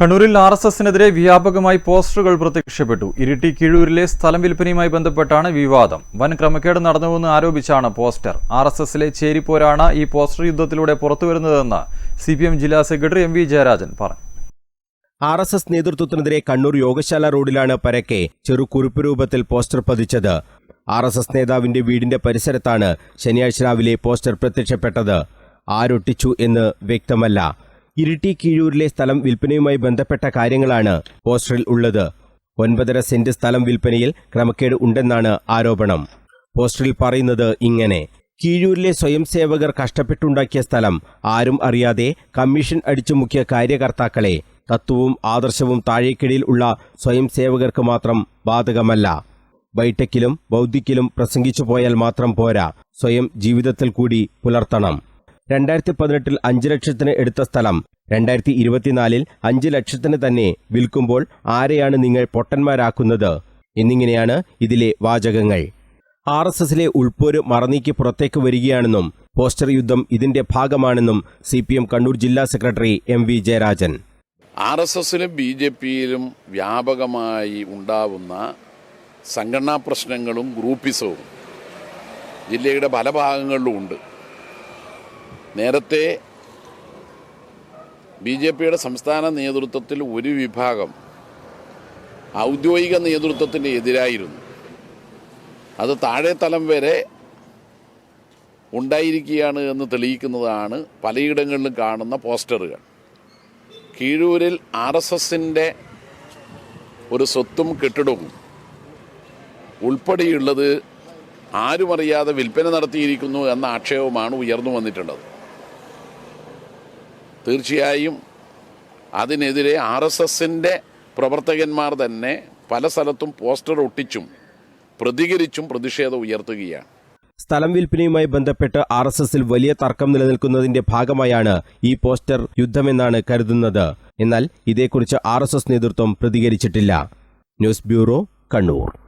കണ്ണൂരിൽ R S എസിനെതിരെ വ്യാപകമായി പോസ്റ്ററുകൾ പ്രത്യക്ഷപ്പെട്ടു. ഇരിട്ടി കീഴൂരിലെ സ്ഥലം വിൽപ്പനയുമായി ബന്ധപ്പെട്ടാണ് വിവാദം. വൻ ക്രമക്കേട് നടന്നുവെന്ന് ആരോപിച്ചാണ് പോസ്റ്റർ. ആർ എസ് എസിലെ ചേരിപ്പോരാണ് ഈ പോസ്റ്റർ യുദ്ധത്തിലൂടെ പുറത്തുവരുന്നതെന്ന് സി പി എം ജില്ലാ സെക്രട്ടറി എം വി ജയരാജൻ പറഞ്ഞു. ആർ എസ് എസ് നേതൃത്വത്തിനെതിരെ കണ്ണൂർ യോഗശാല റോഡിലാണ് പരക്കെ ചെറു കുറിപ്പ് രൂപത്തിൽ പോസ്റ്റർ പതിച്ചത്. ആർ എസ് എസ് നേതാവിന്റെ വീടിന്റെ പരിസരത്താണ് ശനിയാഴ്ച രാവിലെ പോസ്റ്റർ പ്രത്യക്ഷപ്പെട്ടത്. ആരൊട്ടിച്ചു എന്ന് വ്യക്തമല്ല. ഇരിട്ടി കീഴൂരിലെ സ്ഥലം വിൽപ്പനയുമായി ബന്ധപ്പെട്ട കാര്യങ്ങളാണ് പോസ്റ്ററിൽ ഉള്ളത്. ഒൻപതര സെന്റ് സ്ഥലം വിൽപ്പനയിൽ ക്രമക്കേട് ഉണ്ടെന്നാണ് ആരോപണം. പോസ്റ്ററിൽ പറയുന്നത് ഇങ്ങനെ. കീഴൂരിലെ സ്വയം സേവകർ കഷ്ടപ്പെട്ടുണ്ടാക്കിയ സ്ഥലം ആരും അറിയാതെ കമ്മീഷൻ അടിച്ചു മുക്കിയ കാര്യകർത്താക്കളെ തത്വവും ആദർശവും താഴേക്കിടയിൽ ഉള്ള സ്വയം സേവകർക്ക് മാത്രം ബാധകമല്ല. ബൈടെക്കിലും ബൗദ്ധിക്കിലും പ്രസംഗിച്ചു പോയാൽ മാത്രം പോരാ സ്വയം ജീവിതത്തിൽ കൂടി പുലർത്തണം. രണ്ടായിരത്തി പതിനെട്ടിൽ അഞ്ച് ലക്ഷത്തിന് എടുത്ത സ്ഥലം. രണ്ടായിരത്തി ഇരുപത്തിനാലിൽ അഞ്ച് ലക്ഷത്തിന് തന്നെ വിൽക്കുമ്പോൾ ആരെയാണ് നിങ്ങൾ പൊട്ടന്മാരാക്കുന്നത്? എന്നിങ്ങനെയാണ് ഇതിലെ വാചകങ്ങൾ. ആർ എസ് എസിലെ ഉൾപ്പോര് മറനീക്കി പുറത്തേക്ക് വരികയാണെന്നും പോസ്റ്റർ യുദ്ധം ഇതിന്റെ ഭാഗമാണെന്നും സി പി എം കണ്ണൂർ ജില്ലാ secretary M V Jayarajan. R S എസിലും B J പിയിലും വ്യാപകമായി ഉണ്ടാവുന്ന സംഘടനാ പ്രശ്നങ്ങളും ഗ്രൂപ്പിസവും ജില്ലയുടെ പല ഭാഗങ്ങളിലും ഉണ്ട്. നേരത്തെ ബി ജെ പിയുടെ സംസ്ഥാന നേതൃത്വത്തിൽ ഒരു വിഭാഗം ഔദ്യോഗിക നേതൃത്വത്തിന്റെ എതിരായിരുന്നു. അത് താഴെ തലം വരെ ഉണ്ടായിരിക്കുകയാണ് എന്ന് തെളിയിക്കുന്നതാണ് പലയിടങ്ങളിലും കാണുന്ന പോസ്റ്ററുകൾ. കീഴൂരിൽ ആർ എസ് എസിന്റെ ഒരു സ്വത്തും കെട്ടിടവും ഉൾപ്പെടെയുള്ളത് ആരും അറിയാതെ വിൽപ്പന നടത്തിയിരിക്കുന്നു എന്ന ആക്ഷേപമാണ് ഉയർന്നു വന്നിട്ടുള്ളത്. തീർച്ചയായും അതിനെതിരെ ആർ എസ് എസിന്റെ പ്രവർത്തകന്മാർ തന്നെ പല സ്ഥലത്തും പോസ്റ്റർ ഒട്ടിച്ചും പ്രതികരിച്ചും പ്രതിഷേധം ഉയർത്തുകയാണ്. സ്ഥലം വിൽപ്പനയുമായി ബന്ധപ്പെട്ട് ആർ എസ് എസിൽ വലിയ തർക്കം നിലനിൽക്കുന്നതിന്റെ ഭാഗമായാണ് ഈ പോസ്റ്റർ യുദ്ധമെന്നാണ് കരുതുന്നത്. എന്നാൽ ഇതേക്കുറിച്ച് ആർ നേതൃത്വം പ്രതികരിച്ചിട്ടില്ല. News bureau Kannur.